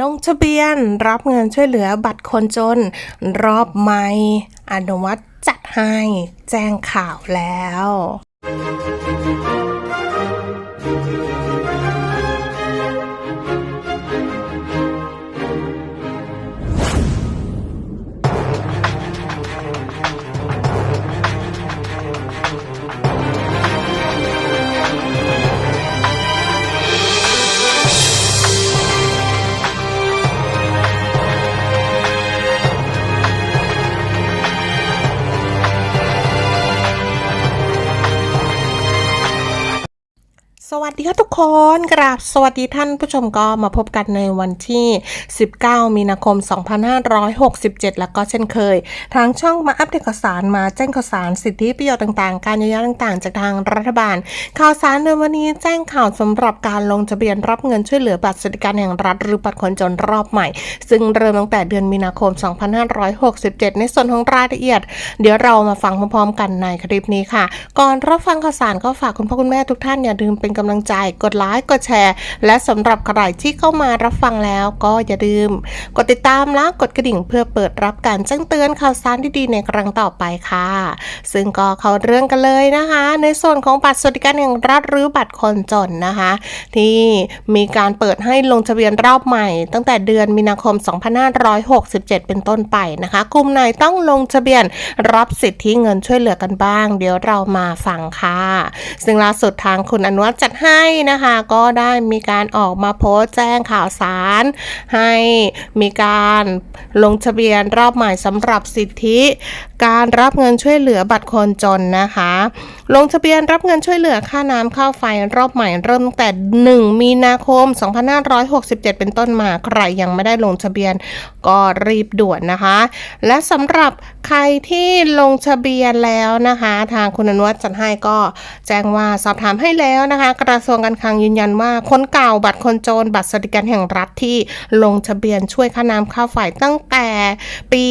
ลงทะเบียนรับเงินช่วยเหลือบัตรคนจน รอบใหม่อนุวัตจัดให้ แจ้งข่าวแล้ว ดีค่ะทุกคนกราบสวัสดีท่านผู้ชมก็มาพบกันในวันที่ 19 มีนาคม 2567 แล้วก็เช่นเคย ทางช่องมาอัปเดตข่าวสารมาแจ้งข่าวสารสิทธิประโยชน์ต่างๆ การเยียวยาต่างๆ จากทางรัฐบาล ข่าวสารในวันนี้แจ้งข่าวสำหรับการลงทะเบียนรับเงินช่วยเหลือบัตรสวัสดิการแห่งรัฐหรือบัตรคนจนรอบใหม่ ซึ่งเริ่มตั้งแต่เดือนมีนาคม 2567 ในส่วนของรายละเอียด เดี๋ยวเรามาฟังพร้อมๆ กันในคลิปนี้ค่ะ ก่อนรับฟังข่าวสารก็ฝากคุณพ่อคุณแม่ทุกท่านอย่าลืมเป็นกำลังใจ กดไลค์กดแชร์ และสำหรับใครที่เข้ามารับฟังแล้วก็อย่าลืม กดติดตามและกดกระดิ่งเพื่อเปิดรับการแจ้งเตือนข่าวสารดีๆในครั้งต่อไปค่ะ ซึ่งก็เข้าเรื่องกันเลยนะคะ ในส่วนของบัตรสวัสดิการแห่งรัฐหรือบัตรคนจนนะคะ ที่มีการเปิดให้ลงทะเบียนรอบใหม่ ตั้งแต่เดือนมีนาคม 2567 เป็นต้นไปนะคะกลุ่มไหนต้องลงทะเบียนรับสิทธิเงินช่วยเหลือกันบ้าง เดี๋ยวเรามาฟังค่ะ ซึ่งล่าสุดทางคุณอนุวัฒน์จัดให้นะคะ ก็ได้มีการออกมาโพสต์แจ้งข่าวสาร ให้มีการลงทะเบียนรอบใหม่สำหรับสิทธิ การรับเงินช่วยเหลือบัตรคนจนนะคะ ลงทะเบียนรับเงินช่วยเหลือค่าน้ำค่าไฟรอบใหม่เริ่มตั้งแต่ 1 มีนาคม 2567 เป็นต้นมาใครยังไม่ได้ลงทะเบียนก็รีบด่วนนะคะ และสำหรับใครที่ลงทะเบียนแล้วนะคะ ทางคุณอนุวัฒน์จัดให้ก็แจ้งว่าสอบถามให้แล้วนะคะ กระทรวงการคลังยืนยันว่าคนเก่าบัตรคนจนบัตรสวัสดิการแห่งรัฐที่ลงทะเบียนช่วยค่าน้ำค่าไฟตั้งแต่ปี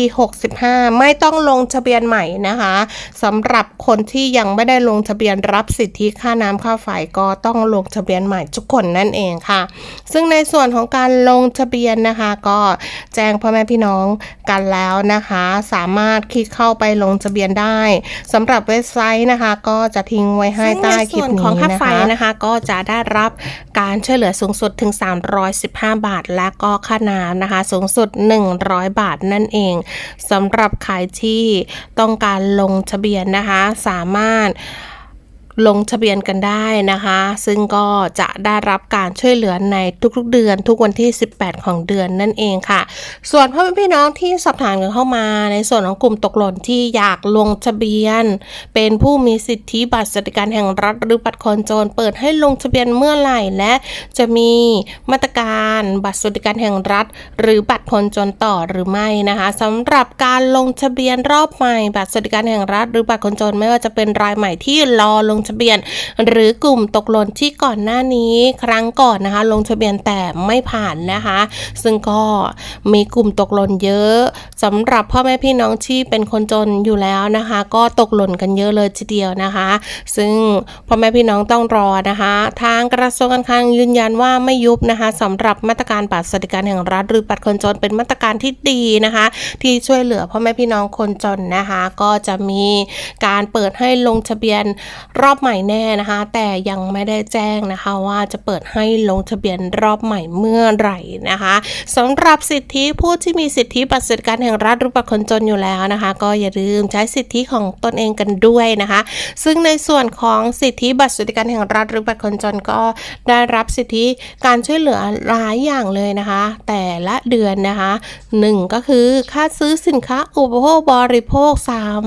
65 ไม่ต้องลงทะเบียนใหม่นะคะสำหรับคนที่ยังไม่ได้ลงทะเบียนรับสิทธิค่าน้ำค่าไฟก็ต้องลงทะเบียนใหม่ทุกคนนั่นเองค่ะ ซึ่งในส่วนของการลงทะเบียนนะคะ ก็แจ้งพ่อแม่พี่น้องกันแล้วนะคะ สามารถคลิกเข้าไปลงทะเบียนได้สำหรับเว็บไซต์นะคะ ก็จะทิ้งไว้ให้ใต้คลิปนี้นะคะของค่าไฟนะคะก็จะได้รับการช่วยเหลือสูงสุดถึง 315 บาท และก็ค่าน้ำนะคะ สูงสุด 100 บาทนั่นเองสำหรับใครที่ต้องการลงทะเบียนนะคะ สามารถ ลงทะเบียนกันได้นะคะ ซึ่งก็จะได้รับการช่วยเหลือในทุกๆเดือน ทุกวันที่ 18 ของเดือนนั่นเองค่ะ ส่วนพ่อแม่พี่น้องที่สอบถามกันเข้ามา ในส่วนของกลุ่มตกหล่นที่อยากลงทะเบียน เป็นผู้มีสิทธิบัตรสวัสดิการแห่งรัฐหรือบัตรคนจนเปิดให้ลงทะเบียนเมื่อไหร่และจะมีมาตรการบัตรสวัสดิการแห่งรัฐ หรือบัตรคนจนต่อหรือไม่นะคะสำหรับการลงทะเบียนรอบใหม่บัตรสวัสดิการแห่งรัฐ หรือบัตรคนจนไม่ว่าจะเป็นรายใหม่ที่รอลงทะเบียน หรือกลุ่มตกหล่นที่ก่อนหน้านี้ครั้งก่อนนะคะ ลงทะเบียนแต่ไม่ผ่านนะคะ ซึ่งก็มีกลุ่มตกหล่นเยอะสำหรับพ่อแม่พี่น้องที่เป็นคนจนอยู่แล้วนะคะ ก็ตกหล่นกันเยอะเลยทีเดียวนะคะ ซึ่งพ่อแม่พี่น้องต้องรอนะคะ ทางกระทรวงการคลังยืนยันว่าไม่ยุบนะคะสำหรับมาตรการบัตรสวัสดิการแห่งรัฐหรือบัตรคนจนเป็นมาตรการที่ดีนะคะ ที่ช่วยเหลือพ่อแม่พี่น้องคนจนนะคะ ก็จะมีการเปิดให้ลงทะเบียนรอบใหม่แน่นะคะ แต่ยังไม่ได้แจ้งนะคะว่าจะเปิดให้ลงทะเบียนรอบใหม่เมื่อไหร่นะคะสำหรับสิทธิผู้ที่มีสิทธิบัตรสวัสดิการแห่งรัฐรือบัตรคนจนอยู่แล้วนะคะ ก็อย่าลืมใช้สิทธิของตนเองกันด้วยนะคะ ซึ่งในส่วนของสิทธิบัตรสวัสดิการแห่งรัฐหรือบัตรคนจนก็ได้รับสิทธิการช่วยเหลือหลายอย่างเลยนะคะ แต่ละเดือนนะคะหนึ่งก็คือค่าซื้อสินค้าอุปโภคบริโภค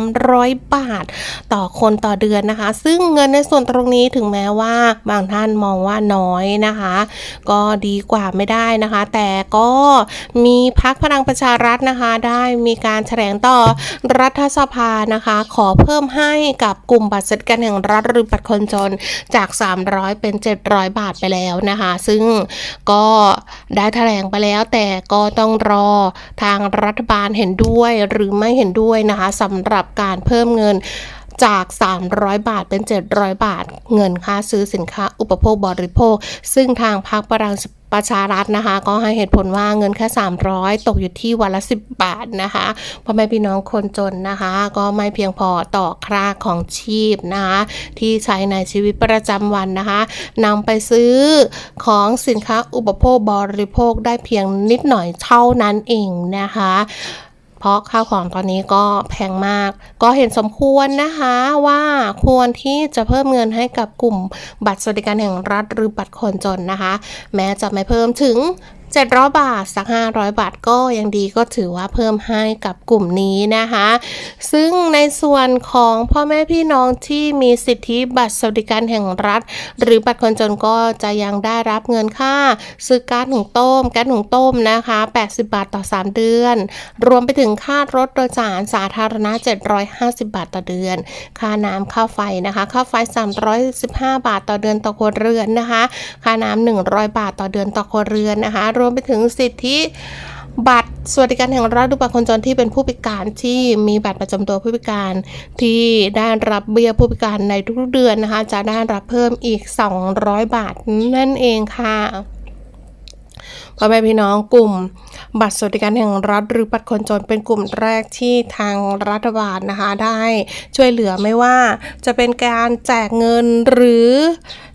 300 บาท ต่อคนต่อเดือนนะคะ ซึ่งเงินในส่วนตรงนี้ถึงแม้ว่าบางท่านมองว่าน้อยนะคะ ก็ดีกว่าไม่ได้นะคะ แต่ก็มีพักพลังประชารัฐนะคะ ได้มีการแถลงต่อรัฐสภานะคะ ขอเพิ่มให้กับกลุ่มบัตรสวัสดิการแห่งรัฐหรือบัตรคนจนจาก 300 เป็น 700 บาทไปแล้วนะคะ ซึ่งก็ได้แถลงไปแล้ว แต่ก็ต้องรอทางรัฐบาลเห็นด้วยหรือไม่เห็นด้วยนะคะสำหรับการเพิ่มเงิน จาก 300 บาทเป็น 700 บาท เงินค่าซื้อสินค้าอุปโภคบริโภค ซึ่งทางพรรคพลังประชารัฐนะคะ ก็ให้เหตุผลว่าเงินแค่ 300 ตกอยู่ที่วันละ 10 บาทนะคะพ่อแม่พี่น้องคนจนนะคะ ก็ไม่เพียงพอต่อค่าของชีพนะคะที่ใช้ในชีวิตประจำวันนะคะนำไปซื้อของสินค้าอุปโภคบริโภคได้เพียงนิดหน่อยเท่านั้นเองนะคะ เพราะข้าวของตอนนี้ก็แพงมาก ก็เห็นสมควรนะคะว่าควรที่จะเพิ่มเงินให้กับกลุ่มบัตรสวัสดิการแห่งรัฐหรือบัตรคนจนนะคะ แม้จะไม่เพิ่มถึง 700 บาท สัก 500 บาทก็ยังดีก็ถือว่าเพิ่มให้กับกลุ่มนี้นะคะ ซึ่งในส่วนของพ่อแม่พี่น้องที่มีสิทธิบัตรสวัสดิการแห่งรัฐ หรือบัตรคนจนก็จะยังได้รับเงินค่า ซื้อก๊าซหุงต้มแก๊สหุงต้มนะคะ 80 บาทต่อ 3 เดือน รวมไปถึงค่ารถโดยสารสาธารณะ 750 บาทต่อเดือน ค่าน้ำค่าไฟนะคะค่าไฟ 315 บาทต่อเดือนต่อครัวเรือนนะคะ ค่าน้ำ100 บาทต่อเดือนต่อครัวเรือนนะคะรวมไปถึงสิทธิบัตรสวัสดิการแห่งรัฐหรือบัตรคนจนที่เป็นผู้พิการที่มีบัตรประจำตัวผู้พิการ ที่ได้รับเบี้ยผู้พิการในทุกเดือนนะคะ จะได้รับเพิ่มอีก 200 บาทนั่นเองค่ะ พ่อแม่พี่น้องกลุ่ม บัตรสวัสดิการแห่งรัฐหรือบัตรคนจนเป็นกลุ่มแรกที่ทางรัฐบาลนะคะได้ช่วยเหลือไม่ว่า จะเป็นการแจกเงินหรือ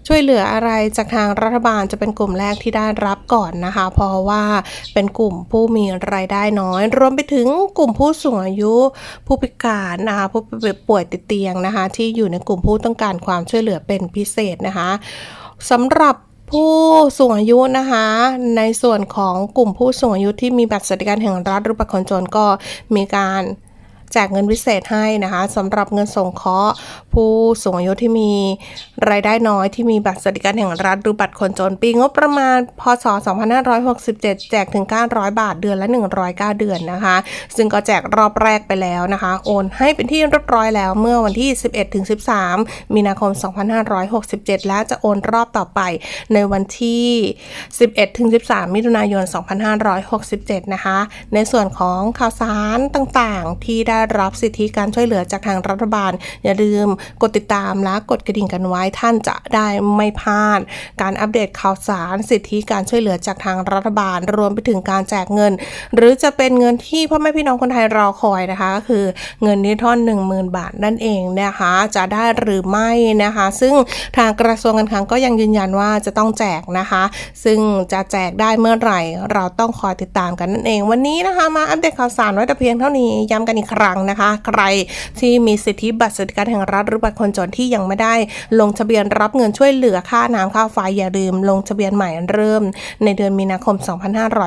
ช่วยเหลืออะไรจากทางรัฐบาลจะเป็นกลุ่มแรกที่ได้รับก่อนนะคะ เพราะว่าเป็นกลุ่มผู้มีรายได้น้อย รวมไปถึงกลุ่มผู้สูงอายุ ผู้พิการนะคะผู้ป่วยติดเตียงนะคะ ที่อยู่ในกลุ่มผู้ต้องการความช่วยเหลือเป็นพิเศษนะคะสำหรับ ผู้สูงอายุนะคะ ในส่วนของกลุ่มผู้สูงอายุที่มีบัตรสวัสดิการแห่งรัฐหรือบัตรคนจนก็มีการ แจกเงินพิเศษให้นะคะสำหรับเงินสงเคราะห์ผู้สูงอายุที่มีรายได้น้อยที่มีบัตรสวัสดิการแห่งรัฐหรือบัตรคนจนปีงบประมาณ พศ 2567 แจกถึง 900 บาทเดือนละ 109 เดือนนะคะ ซึ่งก็แจกรอบแรกไปแล้วนะคะ โอนให้เป็นที่เรียบร้อยแล้วเมื่อวันที่ 11ถึง13 มีนาคม 2567 และจะโอนรอบต่อไปในวันที่ 11ถึง13 มิถุนายน 2567 นะคะ ในส่วนของข่าวสารต่างๆ ที่ได้รับสิทธิการช่วยเหลือจากทางรัฐบาล อย่าลืมกดติดตามและกดกระดิ่งกันไว้ท่านจะได้ไม่พลาด การอัปเดตข่าวสารสิทธิการช่วยเหลือจากทางรัฐบาล รวมไปถึงการแจกเงิน หรือจะเป็นเงินที่พ่อแม่พี่น้องคนไทยรอคอยนะคะก็คือเงินนิทอน10,000 บาทนั่นเองนะคะจะได้หรือไม่นะคะ ซึ่งทางกระทรวงการคลังก็ยังยืนยันว่าจะต้องแจกนะคะ ซึ่งจะแจกได้เมื่อไหร่ เราต้องคอยติดตามกันนั่นเอง วันนี้นะคะ มาอัปเดตข่าวสารไว้แต่เพียงเท่านี้ย้ำกันอีกครัรั้งนะคะ ใครที่มีสิทธิบัตรสวัสดิการแห่งรัฐหรือบัตรคนจนที่ยังไม่ได้ ลงทะเบียนรับเงินช่วยเหลือค่าน้ำค่าไฟอย่าลืม ลงทะเบียนใหม่เริ่ม ในเดือนมีนาคม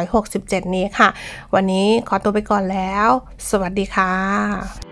2567 นี้ค่ะ วันนี้ขอตัวไปก่อนแล้ว สวัสดีค่ะ